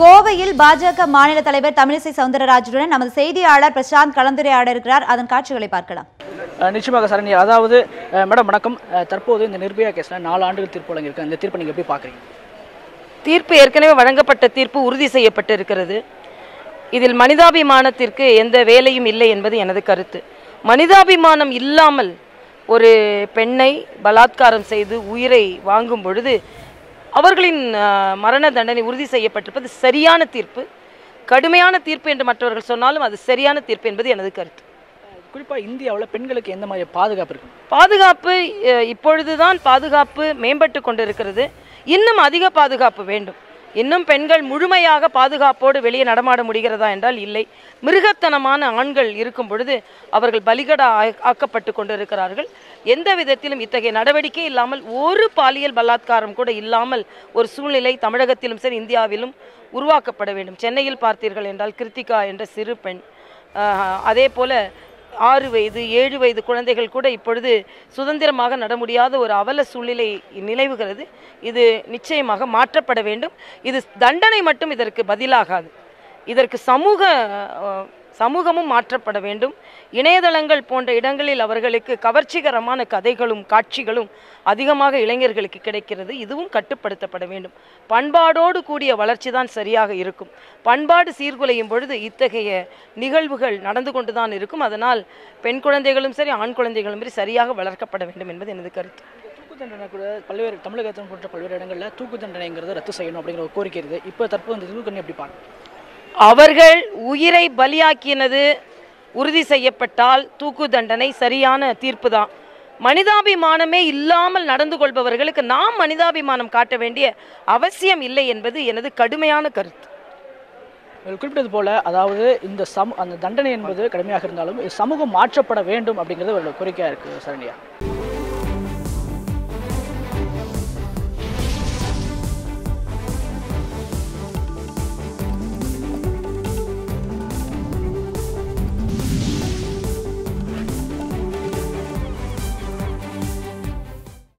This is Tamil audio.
கோவையில் பாஜக மாநில தலைவர் தமிழிசை சவுந்தரராஜனுடன் நமது செய்தியாளர் பிரசாந்த் கலந்துரையாட இருக்கிறார் அதன் காட்சிகளை பார்க்கலாம். நிச்சயமாக சரண்யா அதாவது மேடம் வணக்கம். தற்போது இந்த நிர்பயா கேஸில் நாலு ஆண்டுகள் தீர்ப்பு வழங்கியிருக்கு. இந்த தீர்ப்பை நீங்கள் எப்படி பார்க்குறீங்க? தீர்ப்பு ஏற்கனவே வழங்கப்பட்ட தீர்ப்பு உறுதி செய்யப்பட்டிருக்கிறது. இதில் மனிதாபிமானத்திற்கு எந்த வேலையும் இல்லை என்பது எனது கருத்து. மனிதாபிமானம் இல்லாமல் ஒரு பெண்ணை பலாத்காரம் செய்து உயிரை வாங்கும் பொழுது அவர்களின் மரண தண்டனை உறுதி செய்யப்பட்டிருப்பது சரியான தீர்ப்பு. கடுமையான தீர்ப்பு என்று மற்றவர்கள் சொன்னாலும் அது சரியான தீர்ப்பு என்பது எனது கருத்து. குறிப்பாக இந்தியாவில் பெண்களுக்கு எந்த மாதிரி பாதுகாப்பு இருக்கு? பாதுகாப்பு இப்பொழுதுதான் பாதுகாப்பு மேம்பட்டு கொண்டிருக்கிறது. இன்னும் அதிக பாதுகாப்பு வேண்டும். இன்னும் பெண்கள் முழுமையாக பாதுகாப்போடு வெளியே நடமாட முடிகிறதா என்றால் இல்லை. மிருகத்தனமான ஆண்கள் இருக்கும் பொழுது அவர்கள் பலிகடா ஆ- ஆக்கப்பட்டு கொண்டிருக்கிறார்கள். எந்த விதத்திலும் இத்தகைய நடவடிக்கை இல்லாமல் ஒரு பாலியல் பலாத்காரம் கூட இல்லாமல் ஒரு சூழ்நிலை தமிழகத்திலும் சரி இந்தியாவிலும் உருவாக்கப்பட வேண்டும். சென்னையில் பார்த்தீர்கள் என்றால் கிருத்திகா என்ற சிறு பெண். அதே போல ஆறு வயது ஏழு வயது குழந்தைகள் கூட இப்பொழுது சுதந்திரமாக நட முடியாத ஒரு அவல சூழ்நிலை நிலவுகிறது. இது நிச்சயமாக மாற்றப்பட வேண்டும். இது தண்டனை மட்டும் இதற்கு பதிலாகாது. இதற்கு சமூக சமூகமும் மாற்றப்பட வேண்டும். இணையதளங்கள் போன்ற இடங்களில் அவர்களுக்கு கவர்ச்சிகரமான கதைகளும் காட்சிகளும் அதிகமாக இளைஞர்களுக்கு கிடைக்கிறது. இதுவும் கட்டுப்படுத்தப்பட வேண்டும். பண்பாடோடு கூடிய வளர்ச்சி தான் சரியாக இருக்கும். பண்பாடு சீர்குலையும் பொழுது இத்தகைய நிகழ்வுகள் நடந்து கொண்டு தான் இருக்கும். அதனால் பெண் குழந்தைகளும் சரி ஆண் குழந்தைகளும் சரி சரியாக வளர்க்கப்பட வேண்டும் என்பது எனது கருத்து. தூக்கு தண்டனை கூட பல்வேறு தமிழகத்தின் போன்ற பல்வேறு இடங்களில் தூக்கு தண்டனைங்கிறது ரத்து செய்யணும் அப்படிங்கிற ஒரு கோரிக்கை இருக்குது. இப்போ தற்போது இந்த தூக்கு தண்டனை எப்படி பார்க்கணும்? அவர்கள் உயிரை பலியாக்கினது உறுதி செய்யப்பட்டால் தூக்கு தண்டனை சரியான தீர்ப்பு தான் மனிதாபிமானமே இல்லாமல் நடந்து கொள்பவர்களுக்கு நாம் மனிதாபிமானம் காட்ட வேண்டிய அவசியம் இல்லை என்பது எனது கடுமையான கருத்து. குறிப்பிட்டது போல அதாவது இந்த சம அந்த தண்டனை என்பது கடுமையாக இருந்தாலும் சமூகம் மாற்றப்பட வேண்டும் அப்படிங்கிறது ஒரு கோரிக்கையாக இருக்குது சரண்யா?